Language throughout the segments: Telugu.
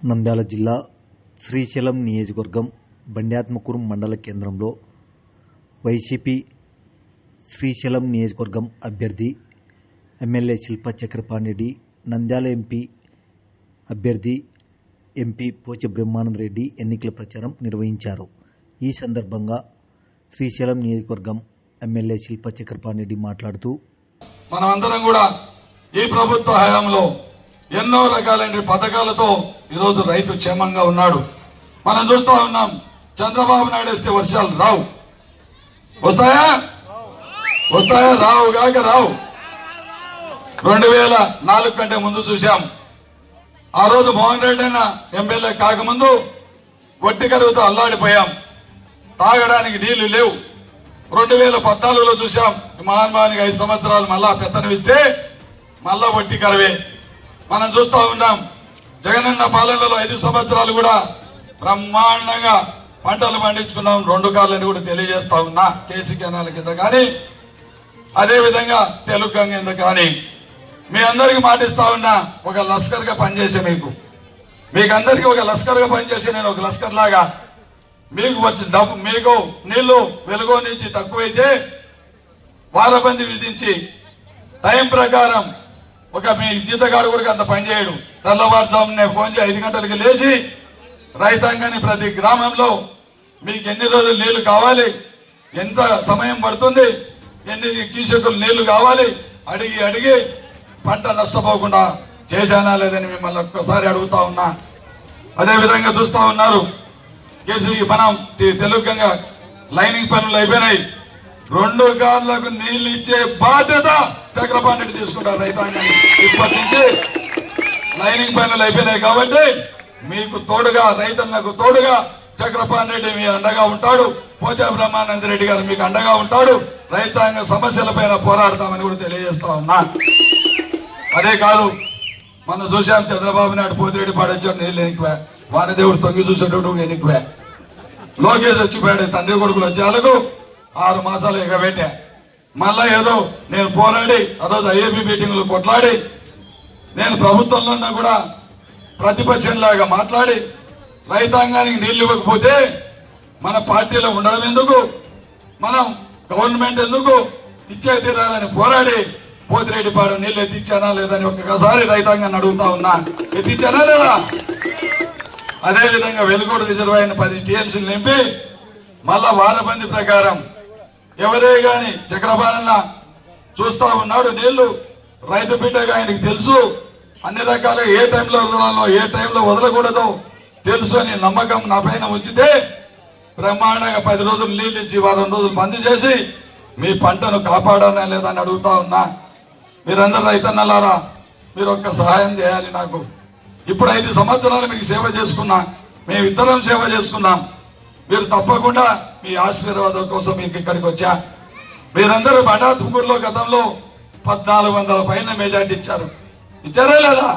నంద్యాల జిల్లా శ్రీశైలం నియోజకవర్గం బండ్యాత్మకూరు మండల కేంద్రంలో వైసీపీ శ్రీశైలం నియోజకవర్గం అభ్యర్థి ఎమ్మెల్యే శిల్ప చక్రపాణిరెడ్డి నంద్యాల ఎంపీ అభ్యర్థి ఎంపీ పోచ బ్రహ్మానంద రెడ్డి ఎన్నికల ప్రచారం నిర్వహించారు. ఈ సందర్భంగా శ్రీశైలం నియోజకవర్గం ఎమ్మెల్యే శిల్ప చక్రపాణిరెడ్డి మాట్లాడుతూ మనమందరం కూడా ఈ ప్రభుత్వ హయాంలో ఎన్నో రకాలైన పథకాలతో ఈరోజు రైతు క్షేమంగా ఉన్నాడు. మనం చూస్తా ఉన్నాం చంద్రబాబు నాయుడు వేస్తే వర్షాలు రావు. వస్తాయా? వస్తాయా? రావు కాక రావు. రెండు వేల నాలుగు కంటే ముందు చూశాం. ఆ రోజు మోహన్ రెడ్డి అన్న ఎమ్మెల్యే కాకముందు వట్టి కరువుతో అల్లాడిపోయాం. తాగడానికి నీళ్ళు లేవు. రెండు వేల పద్నాలుగులో చూశాం మహాన్మానికి ఐదు సంవత్సరాలు మళ్ళా పెత్తనం మళ్ళా వట్టి కరవే. మనం చూస్తూ ఉన్నాం జగనన్న పాలనలో ఐదు సంవత్సరాలు కూడా బ్రహ్మాండంగా పంటలు పండించుకున్నాం. రెండు కాళ్ళని కూడా తెలియజేస్తా ఉన్నా కేసీ కెనాల కింద కానీ అదేవిధంగా తెలుగు గంగ కింద కానీ. మీ అందరికి మాటిస్తా ఉన్నా ఒక లస్కర్గా పనిచేసే మీకు. మీకు అందరికీ ఒక లస్కర్గా పనిచేసే నేను ఒక లస్కర్ లాగా మీకు వచ్చి డబ్బు మీకు నీళ్ళు వెలుగు నుంచి తక్కువైతే వారబంది విధించి టైం ప్రకారం ఒక మీ జీతగాడు కూడా అంత పనిచేయడు తెల్లవారుజామునే ఫోన్ చేసి ఐదు గంటలకి లేచి రైతాంగాన్ని ప్రతి గ్రామంలో మీకు ఎన్ని రోజులు నీళ్ళు కావాలి ఎంత సమయం పడుతుంది ఎన్ని కీచకులు నీళ్ళు కావాలి అడిగి అడిగి పంట నష్టపోకుండా చేశానా లేదని మిమ్మల్ని ఒక్కసారి అడుగుతా ఉన్నా. అదే విధంగా చూస్తా ఉన్నారు. కేసీ మనం తెలుగుగా లైనింగ్ పనులు అయిపోయినాయి. రెండు కార్లకు నీళ్ళు ఇచ్చే బాధ్యత చక్రపాణి రెడ్డి తీసుకుంటారు రైతాంగాన్ని ఇప్పటి నుంచి లైనింగ్ పనులు అయిపోయినాయి కాబట్టి మీకు తోడుగా రైతన్నకు తోడుగా చక్రపాణి రెడ్డి మీ అండగా ఉంటాడు. పోచా బ్రహ్మానంద రెడ్డి గారు మీకు అండగా ఉంటాడు. రైతాంగ సమస్యలపైన పోరాడతామని కూడా తెలియజేస్తా ఉన్నా. అదే కాదు మనం చూశాం చంద్రబాబు నాయుడు పోతిరెడ్డి పాడొచ్చాడు నీళ్ళు ఎనికివా. వారి దేవుడు తొంగి చూసేటప్పుడు ఎనికివా. లోకేష్ వచ్చిపోయాడు తండ్రి కొడుకులు వచ్చేందుకు ఆరు మాసాలు ఎగబెట్టా. మళ్ళా ఏదో నేను పోరాడి ఆ రోజు ఐఏబీ మీటింగ్లు కొట్లాడి నేను ప్రభుత్వంలో ఉన్నా కూడా ప్రతిపక్షంలాగా మాట్లాడి రైతాంగానికి నీళ్ళు ఇవ్వకపోతే మన పార్టీలో ఉండడం ఎందుకు? మనం గవర్నమెంట్ ఎందుకు ఇచ్చే తీరాలని పోరాడి పోతిరెడ్డిపాడు నీళ్ళు ఎత్తిచ్చానా లేదని ఒక్కసారి రైతాంగాన్ని అడుగుతా ఉన్నా. ఎత్తిచ్చానా లేదా? అదేవిధంగా వెలుగోడు రిజర్వాయర్ పది టీఎంసీలు నింపి మళ్ళా వారబంది ప్రకారం ఎవరే గాని చక్రపాలన చూస్తా ఉన్నాడు నీళ్ళు రైతు బిడ్డగా ఆయనకి తెలుసు. అన్ని రకాలుగా ఏ టైంలో వదలాలో ఏ టైంలో వదలకూడదో తెలుసు అని నమ్మకం నా పైన ఉంచితే బ్రహ్మాండంగా పది రోజులు నీళ్ళు ఇచ్చి వారం రోజులు బంద్ చేసి మీ పంటను కాపాడానా లేదా అని అడుగుతా ఉన్నా. మీరందరూ రైతన్నలారా మీరు ఒక్క సహాయం చేయాలి నాకు. ఇప్పుడు ఐదు సంవత్సరాలు మీకు సేవ చేసుకున్నా మేము ఇద్దరం సేవ చేసుకున్నాం మీరు తప్పకుండా మీ ఆశీర్వాదం కోసం మీకు ఇక్కడికి వచ్చా. మీరందరూ బండా తుమ్మూరులో గతంలో పద్నాలుగు వందల పైన మెజార్టీ ఇచ్చారు. ఇచ్చారా లేదా?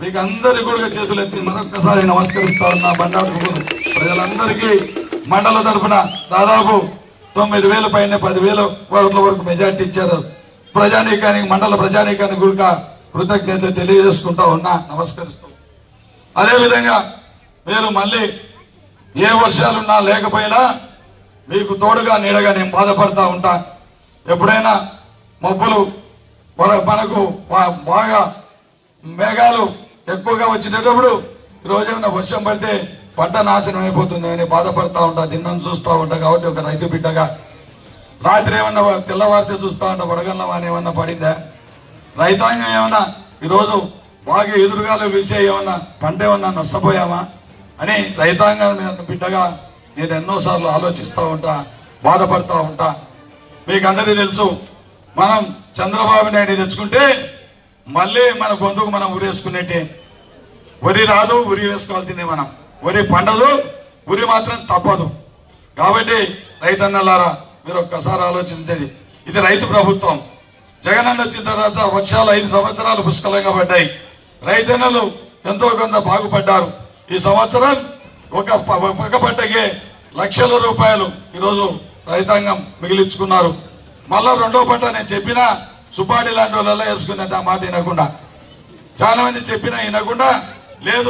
మీకు అందరి కూడా చేతులు ఎత్తి మరొకసారి నమస్కరిస్తా ఉన్నా బండా తుమ్మూరు ప్రజలందరికీ మండల తరఫున దాదాపు తొమ్మిది వేల పైన పదివేల ఓట్ల వరకు మెజార్టీ ఇచ్చారు. ప్రజానీకానికి మండల ప్రజానీకానికి కూడా కృతజ్ఞత తెలియజేసుకుంటా ఉన్నా నమస్కరిస్తూ అదేవిధంగా మీరు మళ్ళీ ఏ వర్షాలున్నా లేకపోయినా మీకు తోడుగా నీడగా నేను బాధపడతా ఉంటా. ఎప్పుడైనా మబ్బులు మన- మనకు బాగా మేఘాలు ఎక్కువగా వచ్చేటప్పుడు ఈ ఏమైనా వర్షం పడితే పంట నాశనం అయిపోతుంది అని బాధపడతా ఉంటా దిన్నం చూస్తూ ఉంటా. కాబట్టి ఒక రైతు బిడ్డగా రాత్రి ఏమన్నా తెల్లవారితే చూస్తూ ఉంటా వడగల్ల వాన ఏమన్నా పడిందా? రైతాంగం ఏమన్నా ఈరోజు బాగా ఎదురుగాలు వీసే ఏమన్నా పంట ఏమన్నా నష్టపోయామా? అని రైతాంగం బిడ్డగా నేను ఎన్నోసార్లు ఆలోచిస్తూ ఉంటా బాధపడతా ఉంటా. మీకు అందరికీ తెలుసు మనం చంద్రబాబు నాయుడు తెచ్చుకుంటే మళ్ళీ మన గొంతుకు మనం ఉరేసుకునేట్టే వరి రాదు ఉరి వేసుకోవాల్సిందే మనం. వరి పండదు ఉరి మాత్రం తప్పదు. కాబట్టి రైతన్నలారా మీరు ఒక్కసారి ఆలోచించండి. ఇది రైతు ప్రభుత్వం. జగనన్న వచ్చిన తర్వాత వర్షాలు ఐదు సంవత్సరాలు పుష్కలంగా పడ్డాయి. రైతన్నలు ఎంతో కొంత బాగుపడ్డారు. ఈ సంవత్సరం ఒక ప- ఒక పంటకే లక్షల రూపాయలు ఈరోజు రైతాంగం మిగిలించుకున్నారు. మళ్ళా రెండో పంట నేను చెప్పినా సుపాడి లాంటి వాళ్ళ వేసుకుందంటే ఆ మాట వినకుండా. చాలా మంది చెప్పినా వినకుండా లేదు